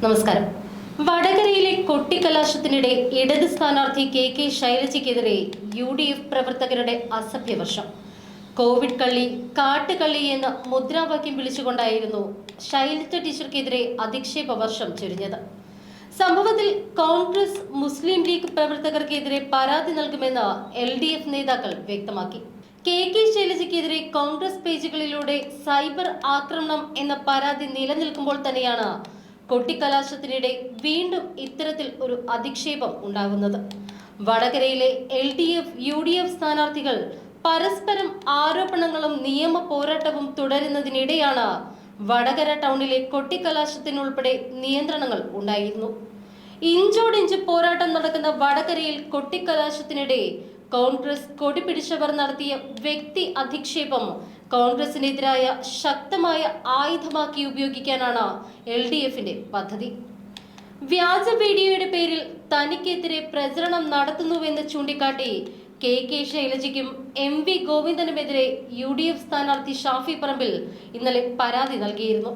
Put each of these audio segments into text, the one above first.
നമസ്കാരം. വടകരയിലെ കൊട്ടിക്കലാശത്തിനിടെ ഇടത് സ്ഥാനാർത്ഥി കെ കെ ശൈലജയ്ക്കെതിരെ യു ഡി എഫ് പ്രവർത്തകരുടെ അസഭ്യവർഷം കോവിഡ് കള്ളി കാട്ടുകള്ളി എന്ന മുദ്രാവാക്യം വിളിച്ചുകൊണ്ടായിരുന്നു ശൈലജ ടീച്ചർക്കെതിരെ അധിക്ഷേപ വർഷം ചൊരിഞ്ഞത്. സംഭവത്തിൽ കോൺഗ്രസ് മുസ്ലിം ലീഗ് പ്രവർത്തകർക്കെതിരെ പരാതി നൽകുമെന്ന് എൽ ഡി എഫ് നേതാക്കൾ വ്യക്തമാക്കി. കെ കെ ശൈലജയ്ക്കെതിരെ കോൺഗ്രസ് പേജുകളിലൂടെ സൈബർ ആക്രമണം എന്ന പരാതി നിലനിൽക്കുമ്പോൾ തന്നെയാണ് കൊട്ടിക്കലാശത്തിനിടെ വീണ്ടും ഇത്തരത്തിൽ ഒരു അധിക്ഷേപം ഉണ്ടാകുന്നത്. വടകരയിലെ L D F U D F സ്ഥാനാർത്ഥികൾ പരസ്പരം ആരോപണങ്ങളും നിയമ പോരാട്ടവും തുടരുന്നതിനിടെയാണ് വടകര ടൗണിലെ കൊട്ടിക്കലാശത്തിനുൾപ്പെടെ നിയന്ത്രണങ്ങൾ ഉണ്ടായിരുന്നു. ഇഞ്ചോടിഞ്ച് പോരാട്ടം നടക്കുന്ന വടകരയിൽ കൊട്ടിക്കലാശത്തിനിടെ കോൺഗ്രസ് കൊടി പിടിച്ചവർ നടത്തിയ വ്യക്തി അധിക്ഷേപം കോൺഗ്രസിനെതിരായ ശക്തമായ ആയുധമാക്കി ഉപയോഗിക്കാനാണ് എൽ ഡി എഫിന്റെ പദ്ധതി. വ്യാജ വീഡിയോയുടെ പേരിൽ തനിക്കെതിരെ പ്രചരണം നടത്തുന്നുവെന്ന് ചൂണ്ടിക്കാട്ടി കെ കെ ശൈലജയ്ക്കും എം വി ഗോവിന്ദനുമെതിരെ യു ഡി എഫ് സ്ഥാനാർത്ഥി ഷാഫി പറമ്പിൽ ഇന്നലെ പരാതി നൽകിയിരുന്നു.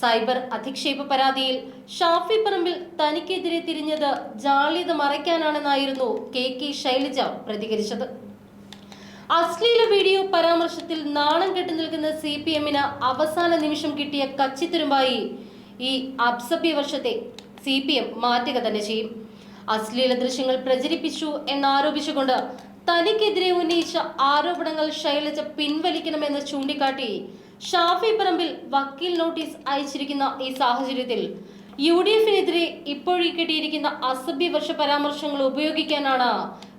സൈബർ അധിക്ഷേപ പരാതിയിൽ ഷാഫി പറമ്പിൽ തനിക്കെതിരെ തിരിഞ്ഞത് ജാള്യത മറയ്ക്കാനാണെന്നായിരുന്നു കെ കെ ശൈലജ പ്രതികരിച്ചത്. അശ്ലീല വീഡിയോ പരാമർശത്തിൽ നാണം കെട്ടി നിൽക്കുന്ന സി പി എമ്മിന് അവസാന നിമിഷം കിട്ടിയ കച്ചിത്തുരുമ്പായി ഈ അബ്സഭ്യ വർഷത്തെ സി പി എം മാറ്റുക തന്നെ ചെയ്യും. അശ്ലീല ദൃശ്യങ്ങൾ പ്രചരിപ്പിച്ചു എന്നാരോപിച്ചുകൊണ്ട് തനിക്കെതിരെ ഉന്നയിച്ച ആരോപണങ്ങൾ ശൈലജ പിൻവലിക്കണമെന്ന് ചൂണ്ടിക്കാട്ടി ഷാഫി പറമ്പിൽ വക്കീൽ നോട്ടീസ് അയച്ചിരിക്കുന്ന ഈ സാഹചര്യത്തിൽ യു ഡി എഫിനെതിരെ ഇപ്പോഴീ കിട്ടിയിരിക്കുന്ന അസഭ്യവർഷ പരാമർശങ്ങൾ ഉപയോഗിക്കാനാണ്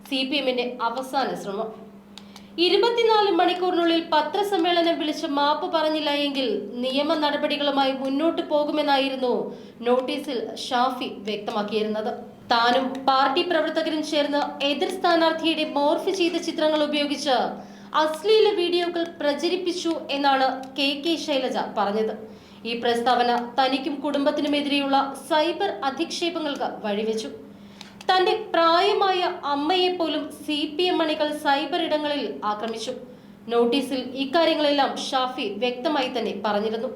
സി പി എമ്മിന്റെ അവസാന ശ്രമം. ഇരുപത്തിനാല് മണിക്കൂറിനുള്ളിൽ പത്രസമ്മേളനം വിളിച്ച് മാപ്പ് പറഞ്ഞില്ല എങ്കിൽ നിയമ നടപടികളുമായി മുന്നോട്ട് പോകുമെന്നായിരുന്നു നോട്ടീസിൽ ഷാഫി വ്യക്തമാക്കിയിരുന്നത്. താനും പാർട്ടി പ്രവർത്തകരും ചേർന്ന് എതിർ സ്ഥാനാർത്ഥിയുടെ മോർഫ് ചെയ്ത ചിത്രങ്ങൾ ഉപയോഗിച്ച് അശ്ലീല വീഡിയോകൾ പ്രചരിപ്പിച്ചു എന്നാണ് കെ കെ ശൈലജ പറഞ്ഞത്. ഈ പ്രസ്താവന തനിക്കും കുടുംബത്തിനുമെതിരെയുള്ള സൈബർ അധിക്ഷേപങ്ങൾക്ക് വഴിവെച്ചു. തന്റെ പ്രായമായ അമ്മയെ പോലും സി പി എം അണികൾ സൈബർ ഇടങ്ങളിൽ ആക്രമിച്ചു. നോട്ടീസിൽ ഇക്കാര്യങ്ങളെല്ലാം ഷാഫി വ്യക്തമായി തന്നെ പറഞ്ഞിരുന്നു.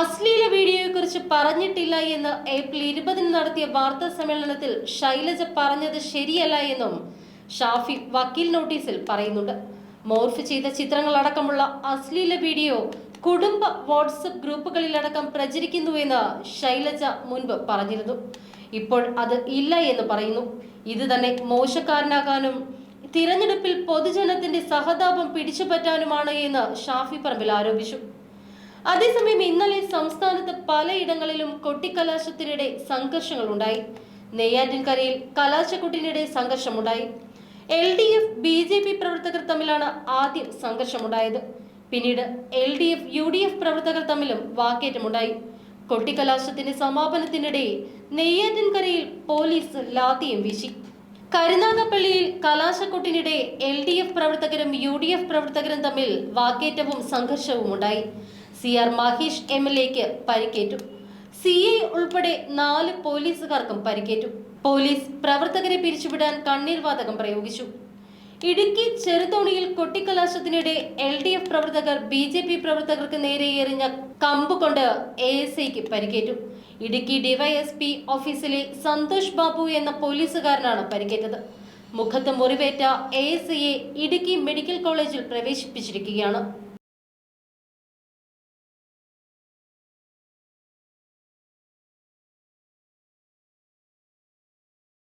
അശ്ലീല വീഡിയോയെക്കുറിച്ച് പറഞ്ഞിട്ടില്ല എന്ന് ഏപ്രിൽ ഇരുപതിന് നടത്തിയ വാർത്താ സമ്മേളനത്തിൽ ശൈലജ പറഞ്ഞത് ശരിയല്ല എന്നും ഷാഫി വക്കീൽ നോട്ടീസിൽ പറയുന്നുണ്ട്. മോർഫ് ചെയ്ത ചിത്രങ്ങളടക്കമുള്ള അശ്ലീല വീഡിയോ കുടുംബ വാട്സപ്പ് ഗ്രൂപ്പുകളിലടക്കം പ്രചരിക്കുന്നുവെന്ന് ശൈലജ മുൻപ് പറഞ്ഞിരുന്നു. ഇപ്പോൾ അത് ഇല്ല എന്ന് പറയുന്നു. ഇത് തന്നെ മോശക്കാരനാകാനും തിരഞ്ഞെടുപ്പിൽ പൊതുജനത്തിന്റെ സഹതാപം പിടിച്ചുപറ്റാനുമാണ് എന്ന് ഷാഫി പറമ്പിൽ ആരോപിച്ചു. അതേസമയം ഇന്നലെ സംസ്ഥാനത്ത് പലയിടങ്ങളിലും കൊട്ടിക്കലാശത്തിനിടെ സംഘർഷങ്ങൾ ഉണ്ടായി നെയ്യാറ്റിൻകരയിൽ കലാശക്കൊട്ടിനിടെ സംഘർഷമുണ്ടായി. L D F B J P പ്രവർത്തകർ തമ്മിലാണ് ആദ്യം സംഘർഷമുണ്ടായത്. പിന്നീട് L D F U D F പ്രവർത്തകർ തമ്മിലും വാക്കേറ്റമുണ്ടായി. കൊട്ടിക്കലാശത്തിന്റെ സമാപനത്തിനിടെ നെയ്യാറ്റിൻകരയിൽ പോലീസ് ലാത്തിയും വീശി. കരുനാഗപ്പള്ളിയിൽ കലാശക്കൊട്ടിനിടെ എൽ ഡി എഫ് പ്രവർത്തകരും യു ഡി എഫ് പ്രവർത്തകരും തമ്മിൽ വാക്കേറ്റവും സംഘർഷവും ഉണ്ടായി. C R Mahesh M L എക്ക് പരിക്കേറ്റു. സി ഐ ഉൾപ്പെടെ നാല് പോലീസുകാർക്കും പരിക്കേറ്റു. പോലീസ് പ്രവർത്തകരെ പിരിച്ചുവിടാൻ കണ്ണീർ വാതകം പ്രയോഗിച്ചു. ഇടുക്കി ചെറുതോണിയിൽ കൊട്ടിക്കലാശത്തിനിടെ എൽ ഡി എഫ് പ്രവർത്തകർ ബി ജെ പി പ്രവർത്തകർക്ക് നേരെ എറിഞ്ഞ കമ്പ് കൊണ്ട് എ എസ് ഐക്ക് പരിക്കേറ്റു. ഇടുക്കി ഡിവൈഎസ്പി ഓഫീസിലെ സന്തോഷ് ബാബു എന്ന പോലീസുകാരനാണ് പരിക്കേറ്റത്. മുഖത്ത് മുറിവേറ്റ എ എസ് ഐയെ ഇടുക്കി മെഡിക്കൽ കോളേജിൽ പ്രവേശിപ്പിച്ചിരിക്കുകയാണ്.